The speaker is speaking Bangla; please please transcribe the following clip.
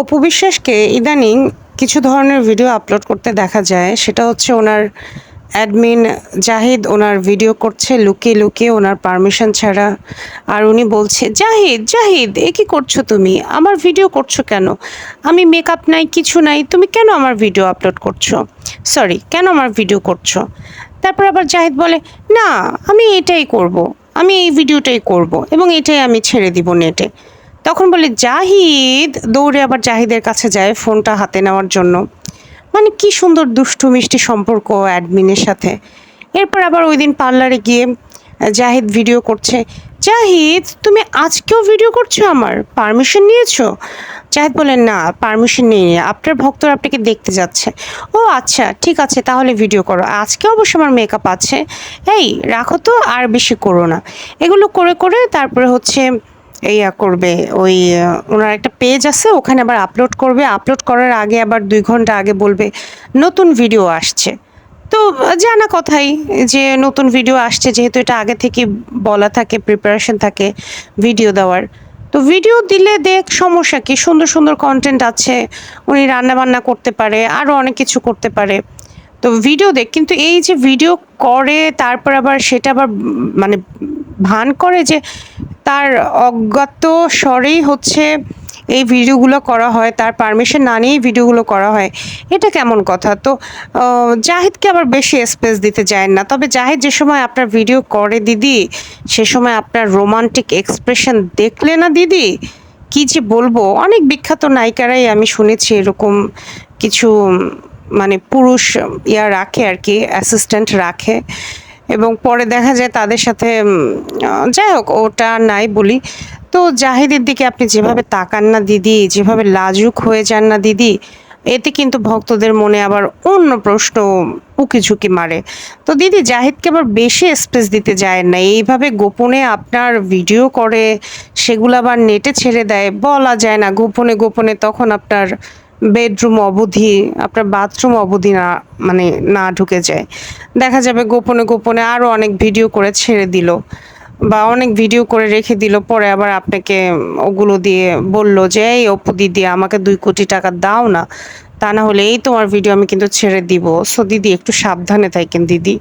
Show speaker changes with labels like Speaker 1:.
Speaker 1: অপু বিশ্বাসকে ইদানিং কিছু ধরনের ভিডিও আপলোড করতে দেখা যায়। সেটা হচ্ছে ওনার অ্যাডমিন জাহিদ, ওনার ভিডিও করছে লুকিয়ে লুকিয়ে, ওনার পারমিশন ছাড়া। আর উনি বলছে, জাহিদ জাহিদ, এ কি করছ তুমি? আমার ভিডিও করছ কেন? আমি মেকআপ নাই, কিছু নাই, তুমি কেন আমার ভিডিও আপলোড করছ? সরি কেন আমার ভিডিও করছ? তারপর আবার জাহিদ বলে, না, আমি এটাই করব। আমি এই ভিডিওটাই করব এবং এটাই আমি ছেড়ে দিব নেটে তখন বলে, জাহিদ। দৌড়ে আবার জাহিদের কাছে যায় ফোনটা হাতে নেওয়ার জন্য। মানে কি সুন্দর দুষ্টু, মিষ্টি সম্পর্ক অ্যাডমিনের সাথে। এরপর আবার ওই দিন পার্লারে গিয়ে জাহিদ ভিডিও করছে। জাহিদ, তুমি আজকেও ভিডিও করছ আমার? পারমিশন নিয়েছো? জাহিদ বলেন না, পারমিশন নিয়ে আপনার ভক্তরা আপনাকে দেখতে যাচ্ছে। ও আচ্ছা ঠিক আছে, তাহলে ভিডিও করো। আজকে অবশ্য আমার মেকআপ আছে। এই, রাখো তো, আর বেশি করো না। এগুলো করে করে তারপরে হচ্ছে ইয়া করবে, ওই ওনার একটা পেজ আছে, ওখানে আবার আপলোড করবে আপলোড করার আগে আবার দুই ঘণ্টা আগে বলবে, নতুন ভিডিও আসছে। তো, জানা কথাই যে নতুন ভিডিও আসছে, যেহেতু এটা আগে থেকে বলা থাকে প্রিপারেশন থাকে ভিডিও দেওয়ার। তো ভিডিও দিলে দেখ সমস্যা কি, সুন্দর সুন্দর কন্টেন্ট আছে, উনি রান্না বান্না করতে পারে আরও অনেক কিছু করতে পারে। তো ভিডিও দেখ, কিন্তু এই যে ভিডিও করে, তারপর আবার সেটা আবার মানে ভান করে যে তার অজ্ঞাত স্বরেই হচ্ছে এই ভিডিওগুলো করা হয়, তার পারমিশন না নিয়েই ভিডিওগুলো করা হয়। এটা কেমন কথা? তো জাহিদকে আবার বেশি স্পেস দিতে যায় না। তবে জাহিদ যে সময় আপনার ভিডিও করে দিদি, সে সময় আপনার রোমান্টিক এক্সপ্রেশন দেখলে না দিদি? কি যে বলব? অনেক বিখ্যাত নায়িকারাই আমি শুনেছি এরকম কিছু মানে পুরুষ ইয়া রাখে আর কি অ্যাসিস্ট্যান্ট রাখে। এবং পরে দেখা যায় তাদের সাথে যাই হোক, ওটা নাই বলি। তো জাহিদের দিকে আপনি যেভাবে তাকান না দিদি, যেভাবে লাজুক হয়ে যান না দিদি, এতে কিন্তু ভক্তদের মনে আবার অন্য প্রশ্ন উকি ঝুঁকি মারে। তো দিদি, জাহিদকে আবার বেশি স্পেস দিতে যায় না। এইভাবে গোপনে আপনার ভিডিও করে, সেগুলো আবার নেটে ছেড়ে দেয়, বলা যায় না। গোপনে গোপনে তখন আপনার বেডরুম অবধি, আপনার বাথরুম অবধি না মানে না ঢুকে যায়। দেখা যাবে গোপনে গোপনে আরও অনেক ভিডিও করে ছেড়ে দিল বা অনেক ভিডিও করে রেখে দিল, পরে আবার আপনাকে ওগুলো দিয়ে বলল যে, এই অপু দিদি, আমাকে দুই কোটি টাকা দাও না। তা না হলে এই তোমার ভিডিও আমি কিন্তু ছেড়ে দিব। সো দিদি একটু সাবধানে থাকেন দিদি।